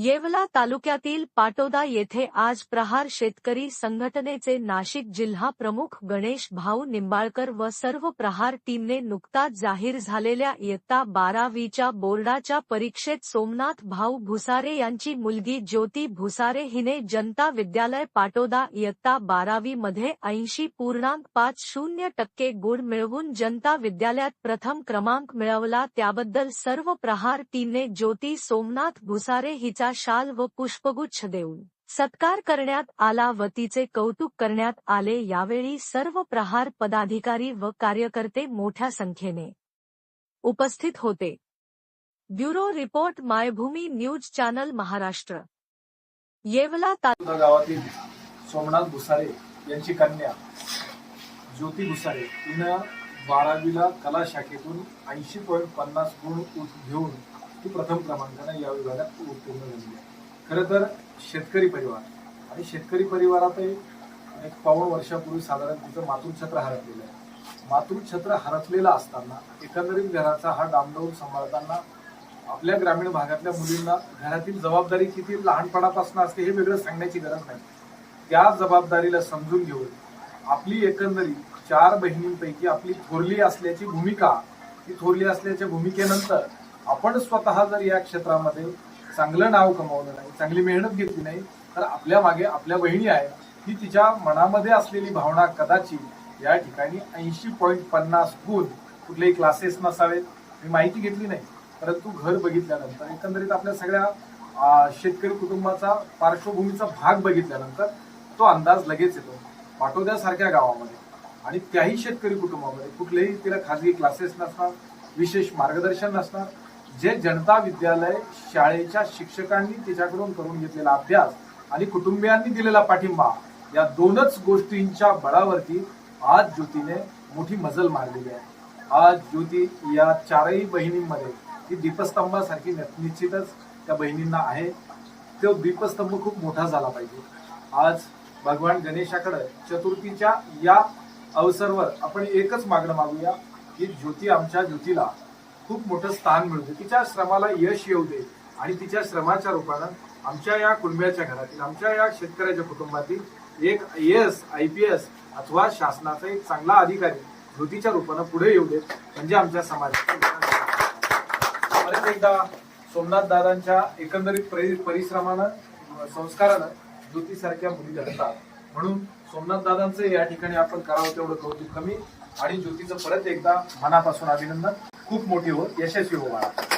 येवला तालुक्यातील पाटोदा येथे आज प्रहार शेतकरी संघटनेचे नाशिक जिल्हा प्रमुख गणेश भाऊ निंबाळकर व सर्व प्रहार टीमने नुकताच जाहीर झालेल्या इयत्ता बारावीच्या बोर्डाच्या परीक्षेत सोमनाथ भाऊ भुसारे यांची मुलगी ज्योती भुसारे हिने जनता विद्यालय पाटोदा इयत्ता बारावीमध्ये ऐंशी पूर्णांक पाच शून्य टक्के गुण मिळवून जनता विद्यालयात प्रथम क्रमांक मिळवला. त्याबद्दल सर्व प्रहार टीमने ज्योती सोमनाथ भुसारे हिचा तिला शाल व पुष्पगुच्छ देऊन सत्कार करण्यात आला व तिचे कौतुक करण्यात आले. यावेळी सर्व प्रहार पदाधिकारी व कार्यकर्ते मोठ्या संख्येने उपस्थित होते. Bureau report Maybhumi news channel Maharashtra. Yeola ता गावातील सोमनाथ भुसारे यांची कन्या ज्योती भुसारे हिनं बारावीला कला शाखेतून ऐंशी पॉईंट पन्नास गुण घेऊन ती प्रथम क्रमांकाने या विभागात उत्तीर्ण झाली आहे. खरं तर शेतकरी परिवार आणि शेतकरी परिवारातही एक पाऊण वर्षापूर्वी साधारण तिचं मातृछत्र हरपलेलं आहे. मातृछत्र हरपलेलं असताना एकंदरीत घराचा हा डामडौल सांभाळताना आपल्या ग्रामीण भागातल्या मुलींना घरातील जबाबदारी किती लहानपणापासून असते हे वेगळं सांगण्याची गरज नाही. त्या जबाबदारीला समजून घेऊन आपली एकंदरीत चार बहिणींपैकी आपली थोरली असल्याची भूमिका ती थोरली असल्याच्या भूमिकेनंतर आपण स्वतः जर या क्षेत्रामध्ये चांगलं नाव कमावलं नाही चांगली मेहनत घेतली नाही तर आपल्या मागे आपल्या बहिणी आहे ही तिच्या मनामध्ये असलेली भावना कदाचित या ठिकाणी ऐंशी पॉईंट पन्नास गुण कुठलेही क्लासेस नसावेत. मी माहिती घेतली नाही परंतु घर बघितल्यानंतर एकंदरीत आपल्या सगळ्या शेतकरी कुटुंबाचा पार्श्वभूमीचा भाग बघितल्यानंतर तो अंदाज लगेच येतो. पाटोद्यासारख्या गावामध्ये आणि त्याही शेतकरी कुटुंबामध्ये कुठलेही तिला खाजगी क्लासेस नसणार विशेष मार्गदर्शन नसणार जे जनता विद्यालय शाळेच्या शिक्षकांनी तिच्याकडून करून घेतलेला अभ्यास आणि कुटुंबियांनी दिलेला पाठिंबा या दोनच गोष्टींच्या बळावरती आज ज्योतीने मोठी मजल मारलेली आहे. आज ज्योती या चारही बहिणींमध्ये ती दीपस्तंभासारखी न- निश्चितच त्या बहिणींना आहे. तो दीपस्तंभ खूप मोठा झाला पाहिजे. आज भगवान गणेशाकडे चतुर्थीच्या या अवसरवर आपण एकच मागणं मागूया की ज्योती आमच्या ज्योतीला खूप मोठं स्थान मिळू दे. तिच्या श्रमाला यश येऊ दे. आणि तिच्या श्रमाच्या रूपानं आमच्या या कुटुंबियाच्या घरातील आमच्या या शेतकऱ्याच्या कुटुंबातील एक I S I P S अथवा शासनाचा एक चांगला अधिकारी कृतीच्या रूपानं पुढे येऊ देत म्हणजे आमच्या समाजाचा परत एकदा सोमनाथ दादांच्या एकंदरीत परि- परिश्रमानं संस्कारानं ज्योतीसारख्या मुली घडतात म्हणून सोमनाथ दादांचं या ठिकाणी आपण करावं तेवढं कौतुक. कमी आणि ज्योतीचं परत एकदा मनापासून अभिनंदन. खूप मोठी हो यशस्वी हो बाळा.